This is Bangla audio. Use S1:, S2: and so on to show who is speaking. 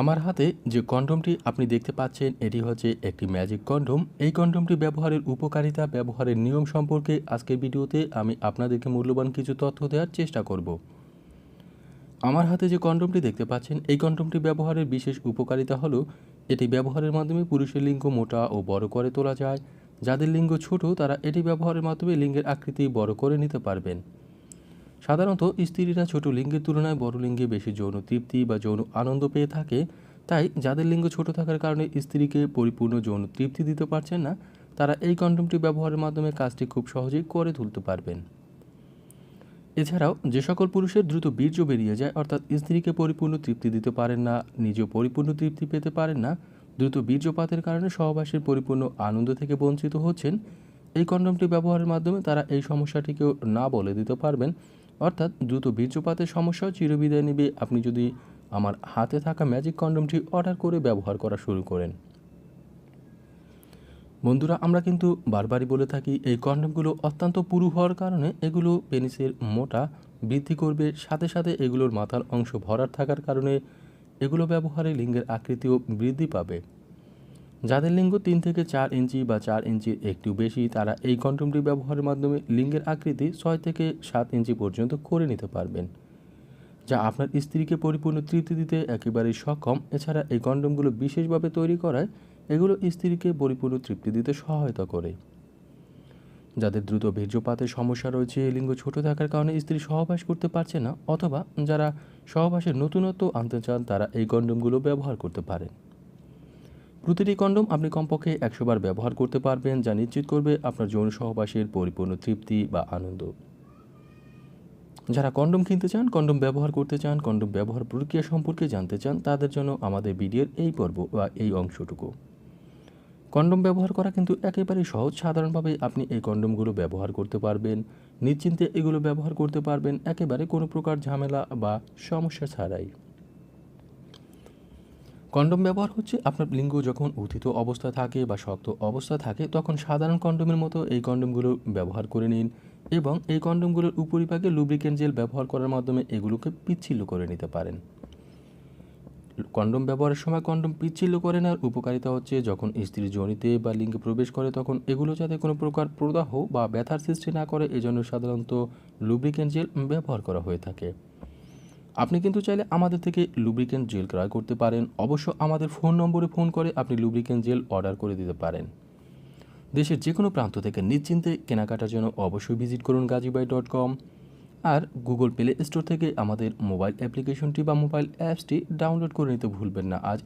S1: আমার হাতে যে কন্ডমটি আপনি দেখতে পাচ্ছেন, এটি হচ্ছে একটি ম্যাজিক কন্ডম। এই কন্ডমটি ব্যবহারের উপকারিতা, ব্যবহারের নিয়ম সম্পর্কে আজকের ভিডিওতে আমি আপনাদেরকে মূল্যবান কিছু তথ্য দেওয়ার চেষ্টা করব। আমার হাতে যে কন্ডমটি দেখতে পাচ্ছেন, এই কন্ডমটি ব্যবহারের বিশেষ উপকারিতা হলো, এটি ব্যবহারের মাধ্যমে পুরুষের লিঙ্গ মোটা ও বড় করে তোলা যায়। যাদের লিঙ্গ ছোট, তারা এটি ব্যবহারের মাধ্যমে লিঙ্গের আকৃতি বড় করে নিতে পারবেন। সাধারণত স্ত্রীরা ছোট লিঙ্গের তুলনায় বড় লিঙ্গে বেশি যৌন তৃপ্তি বা যৌন আনন্দ পেয়ে থাকে। তাই যাদের লিঙ্গ ছোট থাকার কারণে স্ত্রীকে পরিপূর্ণ যৌন তৃপ্তি দিতে পারছেন না, তারা এই কন্ডমটি ব্যবহারের মাধ্যমে কাজটি খুব সহজেই করে তুলতে পারবেন। এছাড়াও যে সকল পুরুষের দ্রুত বীর্য বেরিয়ে যায়, অর্থাৎ স্ত্রীকে পরিপূর্ণ তৃপ্তি দিতে পারেন না, নিজেও পরিপূর্ণ তৃপ্তি পেতে পারেন না, দ্রুত বীর্যপাতের কারণে সহবাসের পরিপূর্ণ আনন্দ থেকে বঞ্চিত হচ্ছেন, এই কন্ডমটি ব্যবহারের মাধ্যমে তারা এই সমস্যাটিকেও না বলে দিতে পারবেন। অর্থাৎ দ্রুত বীর্যপাতের সমস্যাও চিরবিদায় নেবে। আপনি যদি আমার হাতে থাকা ম্যাজিক কন্ডমটি অর্ডার করে ব্যবহার করা শুরু করেন। বন্ধুরা, আমরা কিন্তু বারবারই বলে থাকি, এই কন্ডমগুলো অত্যন্ত পুরু হওয়ার কারণে এগুলো পেনিসের মোটা বৃদ্ধি করবে। সাথে সাথে এগুলোর মাথার অংশ ভরার থাকার কারণে এগুলো ব্যবহারে লিঙ্গের আকৃতিও বৃদ্ধি পাবে। যাদের লিঙ্গ তিন থেকে চার ইঞ্চি বা চার ইঞ্চির একটু বেশি, তারা এই কন্ডমটি ব্যবহারের মাধ্যমে লিঙ্গের আকৃতি ছয় থেকে সাত ইঞ্চি পর্যন্ত করে নিতে পারবেন, যা আপনার স্ত্রীকে পরিপূর্ণ তৃপ্তি দিতে একেবারেই সক্ষম। এছাড়া এই কন্ডমগুলো বিশেষভাবে তৈরি করায় এগুলো স্ত্রীকে পরিপূর্ণ তৃপ্তি দিতে সহায়তা করে। যাদের দ্রুত বীর্যপাতের সমস্যা রয়েছে লিঙ্গ ছোট থাকার কারণে স্ত্রী সহবাস করতে পারছে না, অথবা যারা সহবাসের নতুনত্ব আনতে চান, তারা এই কন্ডমগুলো ব্যবহার করতে পারেন। প্রতিটি কন্ডম আপনি কমপক্ষে একশো বার ব্যবহার করতে পারবেন, যা নিশ্চিত করবে আপনার যৌন সহবাসের পরিপূর্ণ তৃপ্তি বা আনন্দ। যারা কন্ডম কিনতে চান, কন্ডম ব্যবহার করতে চান, কন্ডম ব্যবহার প্রক্রিয়া সম্পর্কে জানতে চান, তাদের জন্য আমাদের ভিডিওর এই পর্ব বা এই অংশটুকু। কন্ডম ব্যবহার করা কিন্তু একেবারেই সহজ। সাধারণভাবে আপনি এই কন্ডমগুলো ব্যবহার করতে পারবেন, নিশ্চিন্তে এগুলো ব্যবহার করতে পারবেন, একেবারে কোনো প্রকার ঝামেলা বা সমস্যা ছাড়াই। কন্ডম ব্যবহার হচ্ছে। আপনার লিঙ্গ যখন উত্থিত অবস্থা থাকে বা শক্ত অবস্থা থাকে, তখন সাধারণ কন্ডমের মতো এই কন্ডমগুলো ব্যবহার করে নিন এবং এই কন্ডমগুলোর উপরিভাগে লুব্রিকেন্ট জেল ব্যবহার করার মাধ্যমে এগুলোকে পিচ্ছিল্য করে নিতে পারেন। কন্ডম ব্যবহারের সময় কন্ডম পিচ্ছিল্য করে নেওয়ার উপকারিতা হচ্ছে যখন স্ত্রী জনিতে বা লিঙ্গে প্রবেশ করে, তখন এগুলো যাতে কোনো প্রকার প্রদাহ বা ব্যথার সৃষ্টি না করে, এজন্য সাধারণত লুব্রিকেন্ট জেল ব্যবহার করা হয়ে থাকে। আপনি কিন্তু চাইলে আমাদের থেকে লুব্রিকেন্ট জেল ক্রয় করতে পারেন। অবশ্য আমাদের ফোন নম্বরে ফোন করে আপনি লুব্রিকেন্ট জেল অর্ডার করে দিতে পারেন। দেশের যে কোনো প্রান্ত থেকে নিশ্চিন্তে কেনাকাটার জন্য অবশ্যই ভিজিট করুন গাজীবাই ডট কম আর গুগল প্লে স্টোর থেকে আমাদের মোবাইল অ্যাপ্লিকেশনটি বা মোবাইল অ্যাপসটি ডাউনলোড করে নিতে ভুলবেন না। আজ